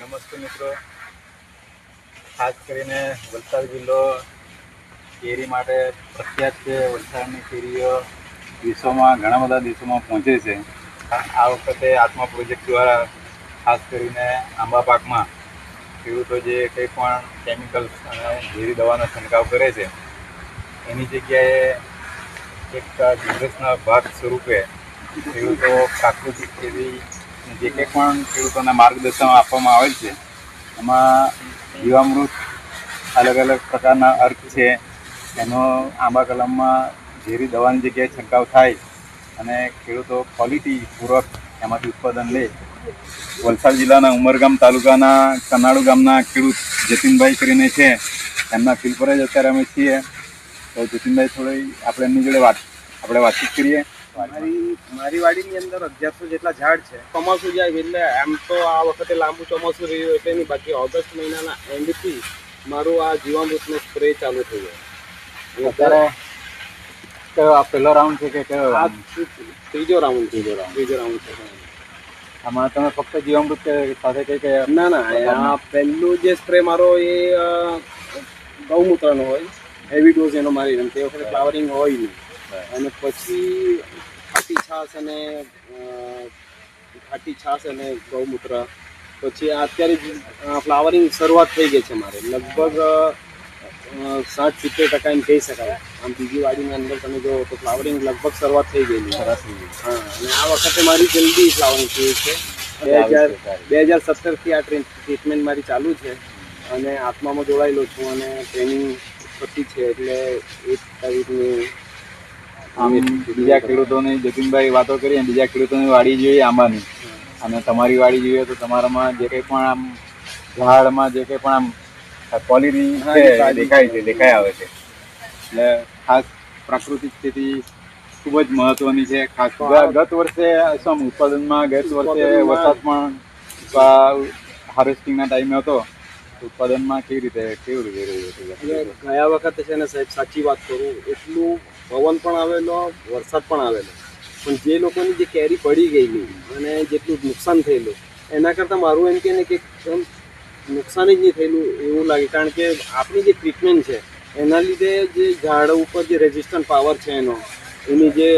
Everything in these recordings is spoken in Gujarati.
નમસ્તે મિત્રો. ખાસ કરીને વલસાડ જિલ્લો કેરી માટે પ્રખ્યાત છે વલસાડની કેરીઓ દેશોમાં ઘણા બધા દેશોમાં પહોંચે છે. આ વખતે આત્મા પ્રોજેક્ટ દ્વારા ખાસ કરીને આંબા પાકમાં ખેડૂતો જે કંઈ પણ કેમિકલ્સ અને ઝેરી દવાનો છંટકાવ કરે છે, એની જગ્યાએ એક બિઝનેસના ભાગ સ્વરૂપે ખેડૂતો પ્રાકૃતિક ખેતી જે કંઈ પણ ખેડૂતોના માર્ગદર્શન આપવામાં આવે છે, એમાં જીવામૃત અલગ અલગ પ્રકારના અર્ક છે, એનો આંબા કલમમાં ઝેરી દવાની જગ્યાએ છંટકાવ થાય અને ખેડૂતો ક્વોલિટી પૂર્વક એમાંથી ઉત્પાદન લે. વલસાડ જિલ્લાના ઉમરગામ તાલુકાના કનાળુ ગામના ખેડૂત જતીનભાઈ કરીને છે. એમના ફિલ્ડ પર જ અત્યારે અમે છીએ. તો જતીનભાઈ થોડી આપણે એમની જોડે વાત આપણે વાતચીત કરીએ. મારી મારી વાડીની અંદર અગિયારસો જેટલા ઝાડ છે. ચોમાસું જાય એટલે એમ તો આ વખતે લાંબુ ચોમાસું રહ્યું એટલે નહીં બાકી ઓગસ્ટ મહિનાના એન્ડથી મારું આ જીવામૃતનો સ્પ્રે ચાલુ થઈ ગયો. અત્યારે કયો આ પહેલો રાઉન્ડ છે કે કયો આ ત્રીજો રાઉન્ડ ત્રીજો રાઉન્ડ ત્રીજો રાઉન્ડ છે. આમાં તમે ફક્ત જીવામૃત સાથે કઈ કઈ ના ના આ પહેલું જે સ્પ્રે મારો એ ગૌમૂત્રનો હોય. હેવી ડોઝ એનો મારી તે વખતે ફ્લાવરિંગ હોય નહીં. અને પછી ખાટી છાશ અને ખાટી છાશ અને ગૌમૂત્ર. પછી અત્યારે ફ્લાવરિંગ શરૂઆત થઈ ગઈ છે મારે. લગભગ સાત સિત્તેર ટકા એમ કહી શકાય. આમ બીજી વાડીની અંદર તમે જો તો ફ્લાવરિંગ લગભગ શરૂઆત થઈ ગયેલી થઈ ગયું. હા અને આ વખતે મારી જલ્દી ફ્લાવરિંગ થયું છે. બે હજાર બે હજાર સત્તરથી આ ટ્રેન ટ્રીટમેન્ટ મારી ચાલુ છે. અને આત્મામાં જોડાયેલો છું અને ટ્રેનિંગ થતી છે એટલે એક તારીખની બીજા ખેડૂતોની જતીનભાઈ વાતો કરી અને બીજા ખેડૂતોની વાડી જોઈએ આંબાની. અને તમારી વાડી જોઈએ તો તમારામાં જે કંઈ પણ આમ ઝાડમાં જે કંઈ પણ આમ ક્વોલિટી છે દેખાય છે દેખાઈ આવે છે. એટલે ખાસ પ્રાકૃતિક ખેતી ખૂબ જ મહત્વની છે. ખાસ ગત વર્ષે શું ઉત્પાદનમાં ગત વર્ષે વરસાદ પણ હાર્વેસ્ટિંગના ટાઈમે હતો. ઉત્પાદનમાં કેવી રીતે કેવી રીતે ગયા વખતે છે ને સાહેબ, સાચી વાત કરું, એટલું પવન પણ આવેલો, વરસાદ પણ આવેલો. પણ જે લોકોની જે કેરી પડી ગયેલી અને જેટલું નુકસાન થયેલું, એના કરતાં મારું એમ કે કે નુકસાન જ નહીં થયેલું એવું લાગે. કારણ કે આપણી જે ટ્રીટમેન્ટ છે, એના લીધે જે ઝાડ ઉપર જે રેઝિસ્ટન્ટ પાવર છે એનો, એની જે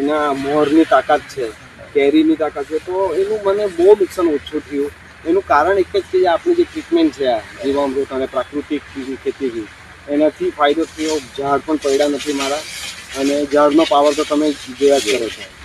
એના મોરની તાકાત છે, કેરીની તાકાત છે, તો એનું મને બહુ નુકસાન ઓછું થયું. એનું કારણ એક જ કે આપણી જે ટ્રીટમેન્ટ છે આ જીવામૃત અને પ્રાકૃતિક ખેતીથી એનાથી ફાયદો થયો, ઝાડ પણ પડ્યા નથી મારા, અને ઝાડનો પાવર તો તમે જોયા જ કરો છો.